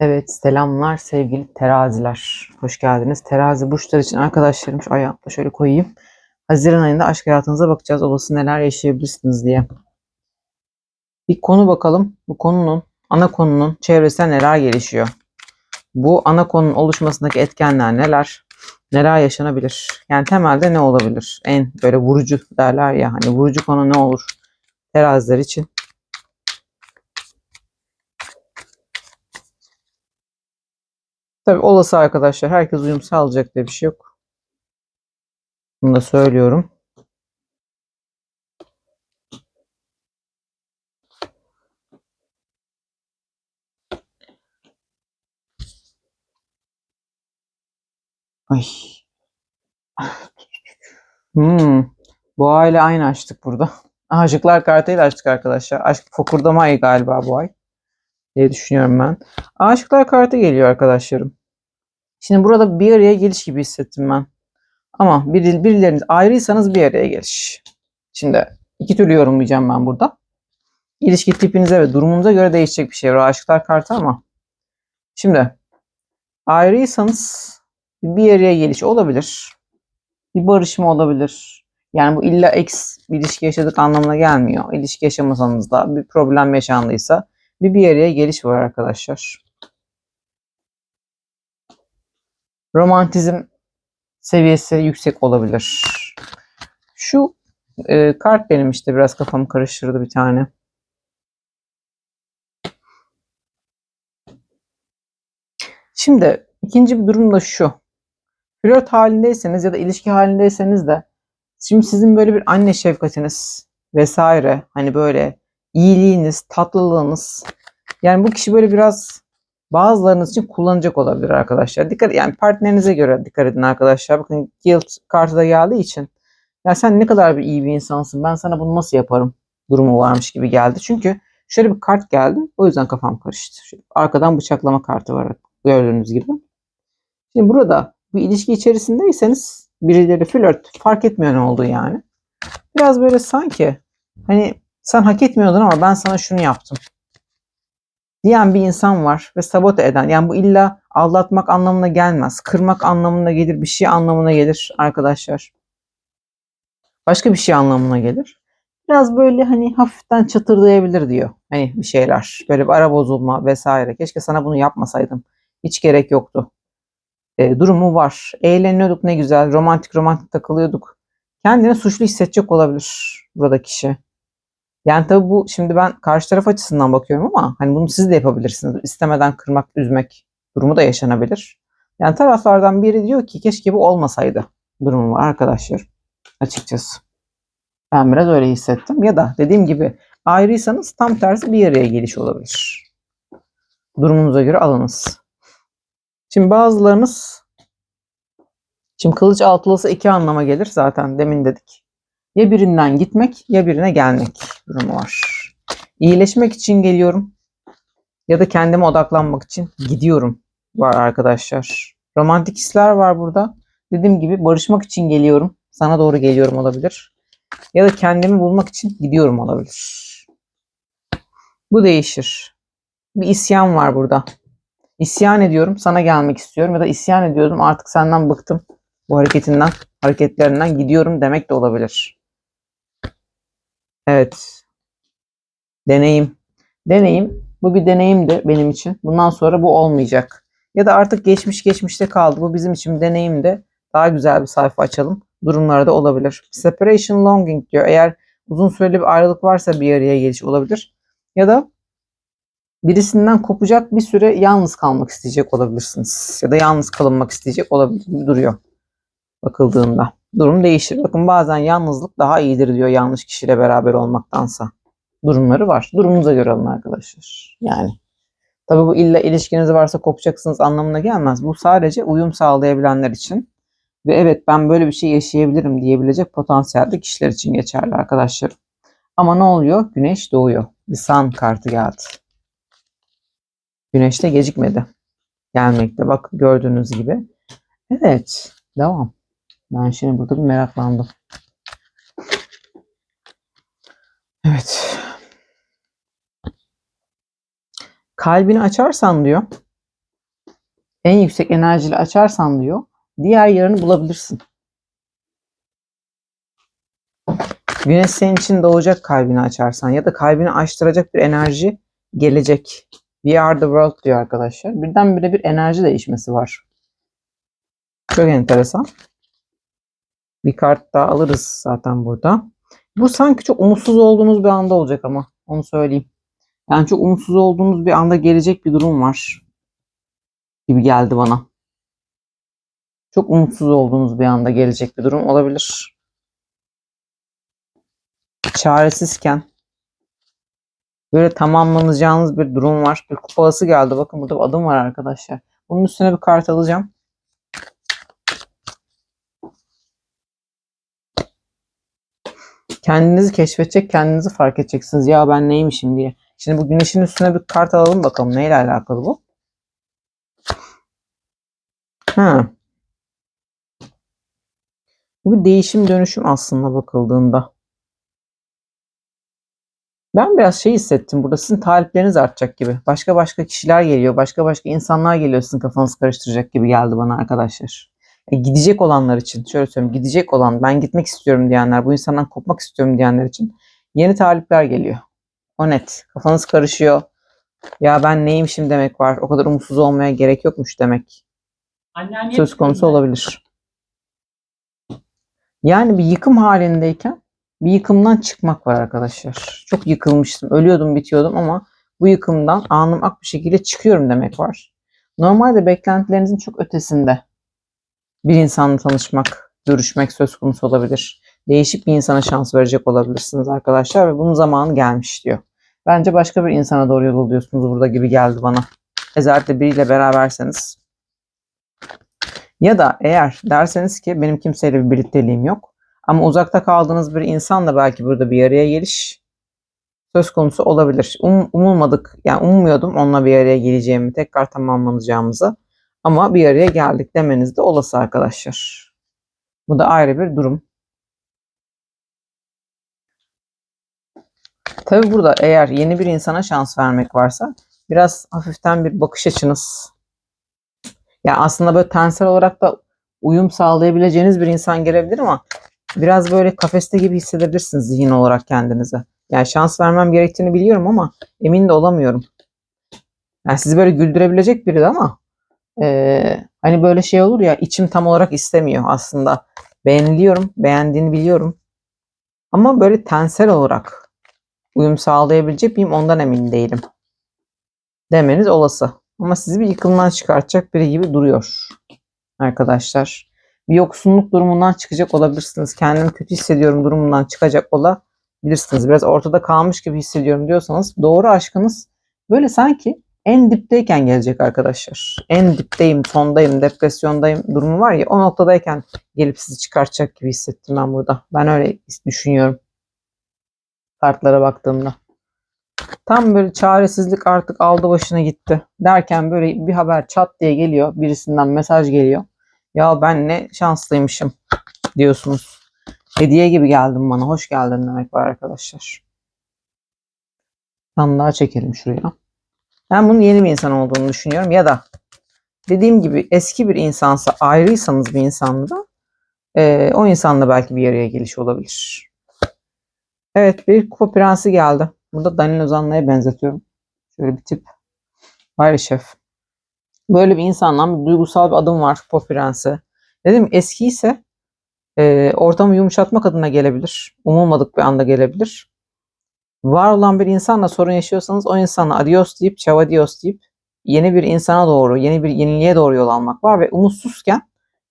Evet, selamlar sevgili teraziler. Hoş geldiniz. Terazi burçlar için arkadaşlarım şu ayağımı da şöyle koyayım. Haziran ayında aşk hayatınıza bakacağız. Olası neler yaşayabilirsiniz diye. Bir konu bakalım. Bu konunun, ana konunun çevresinde neler gelişiyor? Bu ana konunun oluşmasındaki etkenler neler? Neler yaşanabilir? Yani temelde ne olabilir? En böyle vurucu derler ya hani vurucu konu ne olur? Teraziler için. Tabii olası arkadaşlar. Herkes uyum sağlayacak diye bir şey yok. Bunu da söylüyorum. Ay. Hmm. Bu aile aynı açtık burada. Aşıklar kartıyla açtık arkadaşlar. Aşk fokurdama ayı galiba bu ay. diye düşünüyorum ben. Aşıklar kartı geliyor arkadaşlarım. Şimdi burada bir araya geliş gibi hissettim ben. Ama bir, birileriniz ayrıysanız bir araya geliş. Şimdi iki türlü yorumlayacağım ben burada. İlişki tipinize ve durumunuza göre değişecek bir şey var. Aşıklar kartı ama. Şimdi ayrıysanız bir araya geliş olabilir. Bir barışma olabilir. Yani bu illa ex bir ilişki yaşadık anlamına gelmiyor. İlişki yaşamasanız da bir problem yaşandıysa bir bir araya geliş var arkadaşlar. Romantizm seviyesi yüksek olabilir. Şu e, kart benim işte biraz kafamı karıştırdı bir tane. Şimdi ikinci bir durum da şu. Flört halindeyseniz ya da ilişki halindeyseniz de şimdi sizin böyle bir anne şefkatiniz vesaire hani böyle iyiliğiniz, tatlılığınız yani bu kişi böyle biraz bazılarınız için kullanacak olabilir arkadaşlar. Dikkat yani partnerinize göre dikkat edin arkadaşlar. Bakın guilt kartı da geldiği için ya sen ne kadar bir iyi bir insansın. Ben sana bunu nasıl yaparım? Durumu varmış gibi geldi. Çünkü şöyle bir kart geldi. O yüzden kafam karıştı. Şöyle arkadan bıçaklama kartı var gördüğünüz gibi. Şimdi burada bir ilişki içerisindeyseniz birileri flört fark etmiyor ne olduğu yani. Biraz böyle sanki hani sen hak etmiyordun ama ben sana şunu yaptım diyen bir insan var ve sabote eden. Yani bu illa aldatmak anlamına gelmez. Kırmak anlamına gelir, bir şey anlamına gelir arkadaşlar. Başka bir şey anlamına gelir. Biraz böyle hani hafiften çatırdayabilir diyor. Hani bir şeyler. Böyle bir ara bozulma vesaire. Keşke sana bunu yapmasaydım. Hiç gerek yoktu. E, durumu var. Eğleniyorduk ne güzel. Romantik romantik takılıyorduk. Kendini suçlu hissedecek olabilir burada kişi. Yani tabii bu şimdi ben karşı taraf açısından bakıyorum ama hani bunu siz de yapabilirsiniz. İstemeden kırmak, üzmek durumu da yaşanabilir. Yani taraflardan biri diyor ki keşke bu olmasaydı durumu var arkadaşlar. Açıkçası. Ben biraz öyle hissettim. Ya da dediğim gibi ayrıysanız tam tersi bir araya geliş olabilir. Durumunuza göre alınız. Şimdi bazılarınız Şimdi kılıç altılısı iki anlama gelir zaten demin dedik. Ya birinden gitmek ya birine gelmek durumu var. İyileşmek için geliyorum ya da kendime odaklanmak için gidiyorum var arkadaşlar. Romantik hisler var burada. Dediğim gibi barışmak için geliyorum. Sana doğru geliyorum olabilir. Ya da kendimi bulmak için gidiyorum olabilir. Bu değişir. Bir isyan var burada. İsyan ediyorum, sana gelmek istiyorum ya da isyan ediyordum artık senden bıktım. Bu hareketinden, hareketlerinden gidiyorum demek de olabilir. Evet. Deneyim. Deneyim. Bu bir deneyimdi benim için. Bundan sonra bu olmayacak. Ya da artık geçmiş geçmişte kaldı. Bu bizim için bir deneyimdi. Daha güzel bir sayfa açalım. Durumlarda olabilir. Separation longing diyor. Eğer uzun süreli bir ayrılık varsa bir araya geliş olabilir. Ya da birisinden kopacak bir süre yalnız kalmak isteyecek olabilirsiniz. Ya da yalnız kalınmak isteyecek olabilir duruyor. Bakıldığında durum değişir. Bakın bazen yalnızlık daha iyidir diyor yanlış kişiyle beraber olmaktansa. Durumları var. Durumunuza göre alın arkadaşlar. Yani tabi bu illa ilişkiniz varsa kopacaksınız anlamına gelmez. Bu sadece uyum sağlayabilenler için ve evet ben böyle bir şey yaşayabilirim diyebilecek potansiyelde kişiler için geçerli arkadaşlar. Ama ne oluyor? Güneş doğuyor. Bir sun kartı geldi. Güneş de gecikmedi. Gelmekte. Bak gördüğünüz gibi. Evet. Devam. Ben şimdi burada bir meraklandım. Evet. Kalbini açarsan diyor. en yüksek enerjili açarsan diyor diğer yarını bulabilirsin. Güneş senin için doğacak kalbini açarsan ya da kalbini açtıracak bir enerji gelecek. We are the world diyor arkadaşlar. Birdenbire bir enerji değişmesi var. Çok enteresan. Bir kart daha alırız zaten burada. Bu sanki çok umutsuz olduğunuz bir anda olacak ama onu söyleyeyim. Yani çok umutsuz olduğunuz bir anda gelecek bir durum var gibi geldi bana. Çok umutsuz olduğunuz bir anda gelecek bir durum olabilir. Çaresizken böyle tamamlanacağınız bir durum var. Bir kupası geldi. Bakın burada bir adım var arkadaşlar. Bunun üstüne bir kart alacağım. Kendinizi keşfedecek, kendinizi fark edeceksiniz. Ya ben neymişim diye. Şimdi bu güneşin üstüne bir kart alalım bakalım. Neyle alakalı bu? Ha. Bu bir değişim dönüşüm aslında bakıldığında. Ben biraz şey hissettim burada. Sizin talipleriniz artacak gibi. Başka başka kişiler geliyor. Başka başka insanlar geliyor sizin kafanızı karıştıracak gibi geldi bana arkadaşlar. E, gidecek olanlar için. Şöyle söyleyeyim. Gidecek olan, ben gitmek istiyorum diyenler, bu insandan kopmak istiyorum diyenler için yeni talipler geliyor. O net. Kafanız karışıyor. Ya ben neymişim demek var. O kadar umutsuz olmaya gerek yokmuş demek. Anneanne Söz konusu olabilir. Yani bir yıkım halindeyken bir yıkımdan çıkmak var arkadaşlar. Çok yıkılmıştım. Ölüyordum, bitiyordum ama bu yıkımdan anım ak bir şekilde çıkıyorum demek var. Normalde beklentilerinizin çok ötesinde bir insanla tanışmak, görüşmek söz konusu olabilir. Değişik bir insana şans verecek olabilirsiniz arkadaşlar ve bunun zamanı gelmiş diyor. Bence başka bir insana doğru yol alıyorsunuz burada gibi geldi bana. Özellikle biriyle beraberseniz. Ya da eğer derseniz ki benim kimseyle bir birlikteliğim yok. Ama uzakta kaldığınız bir insanla belki burada bir araya geliş söz konusu olabilir. Um, umulmadık, yani ummuyordum onunla bir araya geleceğimi, tekrar tamamlanacağımızı. Ama bir araya geldik demeniz de olası arkadaşlar. Bu da ayrı bir durum. Tabi burada eğer yeni bir insana şans vermek varsa biraz hafiften bir bakış açınız. Yani aslında böyle tensel olarak da uyum sağlayabileceğiniz bir insan gelebilir ama biraz böyle kafeste gibi hissedebilirsiniz zihin olarak kendinize. Yani şans vermem gerektiğini biliyorum ama emin de olamıyorum. Yani sizi böyle güldürebilecek biri de ama ee, hani böyle şey olur ya içim tam olarak istemiyor aslında. Beğeniliyorum, beğendiğini biliyorum. Ama böyle tensel olarak uyum sağlayabilecek miyim ondan emin değilim. Demeniz olası. Ama sizi bir yıkımdan çıkartacak biri gibi duruyor. Arkadaşlar. Bir yoksunluk durumundan çıkacak olabilirsiniz. Kendimi kötü hissediyorum durumundan çıkacak olabilirsiniz. Biraz ortada kalmış gibi hissediyorum diyorsanız doğru aşkınız böyle sanki en dipteyken gelecek arkadaşlar. En dipteyim, sondayım, depresyondayım durumu var ya o noktadayken gelip sizi çıkartacak gibi hissettim ben burada. Ben öyle düşünüyorum. Kartlara baktığımda. Tam böyle çaresizlik artık aldı başına gitti. Derken böyle bir haber çat diye geliyor. Birisinden mesaj geliyor. Ya ben ne şanslıymışım diyorsunuz. Hediye gibi geldim bana. Hoş geldin demek var arkadaşlar. Tam daha çekelim şuraya. Ben bunun yeni bir insan olduğunu düşünüyorum. Ya da dediğim gibi eski bir insansa ayrıysanız bir insanla e, o insanla belki bir araya geliş olabilir. Evet bir kupa prensi geldi. Burada Daniel Ozanlı'ya benzetiyorum. Şöyle bir tip. Hayır şef. Böyle bir insandan bir duygusal bir adım var kupa prensi. Dedim eski ise e, ortamı yumuşatmak adına gelebilir. Umulmadık bir anda gelebilir var olan bir insanla sorun yaşıyorsanız o insana adios deyip çavadios deyip yeni bir insana doğru, yeni bir yeniliğe doğru yol almak var ve umutsuzken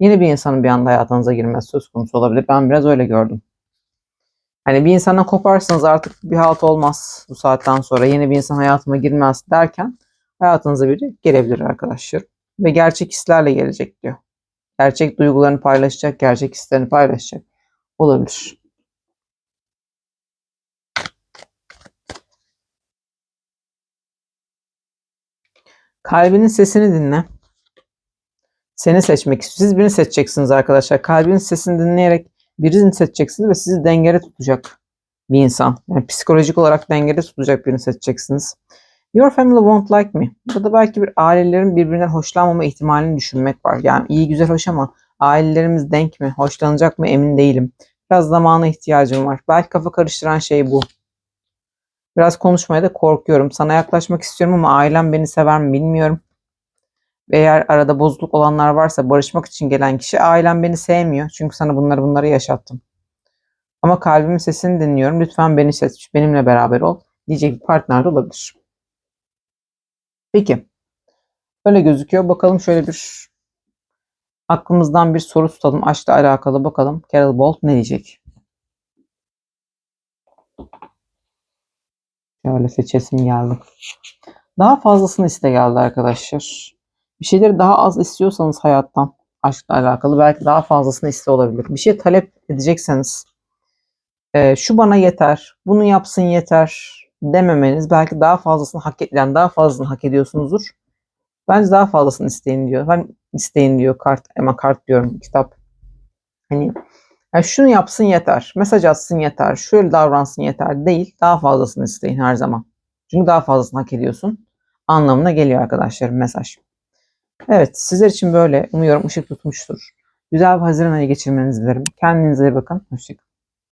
yeni bir insanın bir anda hayatınıza girmesi söz konusu olabilir. Ben biraz öyle gördüm. Hani bir insanla koparsınız artık bir halt olmaz bu saatten sonra yeni bir insan hayatıma girmez derken hayatınıza biri gelebilir arkadaşlar. Ve gerçek hislerle gelecek diyor. Gerçek duygularını paylaşacak, gerçek hislerini paylaşacak olabilir. Kalbinin sesini dinle. Seni seçmek istiyor. Siz birini seçeceksiniz arkadaşlar. Kalbinin sesini dinleyerek birini seçeceksiniz ve sizi dengede tutacak bir insan. Yani psikolojik olarak dengede tutacak birini seçeceksiniz. Your family won't like me. Burada belki bir ailelerin birbirinden hoşlanmama ihtimalini düşünmek var. Yani iyi güzel hoş ama ailelerimiz denk mi? Hoşlanacak mı emin değilim. Biraz zamana ihtiyacım var. Belki kafa karıştıran şey bu. Biraz konuşmaya da korkuyorum. Sana yaklaşmak istiyorum ama ailem beni sever mi bilmiyorum. Eğer arada bozukluk olanlar varsa barışmak için gelen kişi ailem beni sevmiyor. Çünkü sana bunları bunları yaşattım. Ama kalbimin sesini dinliyorum. Lütfen beni seç. Benimle beraber ol. Diyecek bir partner de olabilir. Peki. Öyle gözüküyor. Bakalım şöyle bir aklımızdan bir soru tutalım. Aşkla alakalı bakalım. Carol Bolt ne diyecek? Şöyle seçesim geldi. Daha fazlasını iste geldi arkadaşlar. Bir şeyleri daha az istiyorsanız hayattan aşkla alakalı belki daha fazlasını iste olabilir. Bir şey talep edecekseniz e, şu bana yeter, bunu yapsın yeter dememeniz belki daha fazlasını hak edilen daha fazlasını hak ediyorsunuzdur. Bence daha fazlasını isteyin diyor. Ben isteyin diyor kart ama kart diyorum kitap. Hani yani şunu yapsın yeter, mesaj atsın yeter, şöyle davransın yeter değil. Daha fazlasını isteyin her zaman. Çünkü daha fazlasını hak ediyorsun anlamına geliyor arkadaşlarım mesaj. Evet sizler için böyle umuyorum ışık tutmuştur. Güzel bir Haziran ayı geçirmenizi dilerim. Kendinize iyi bakın. Hoşçakalın.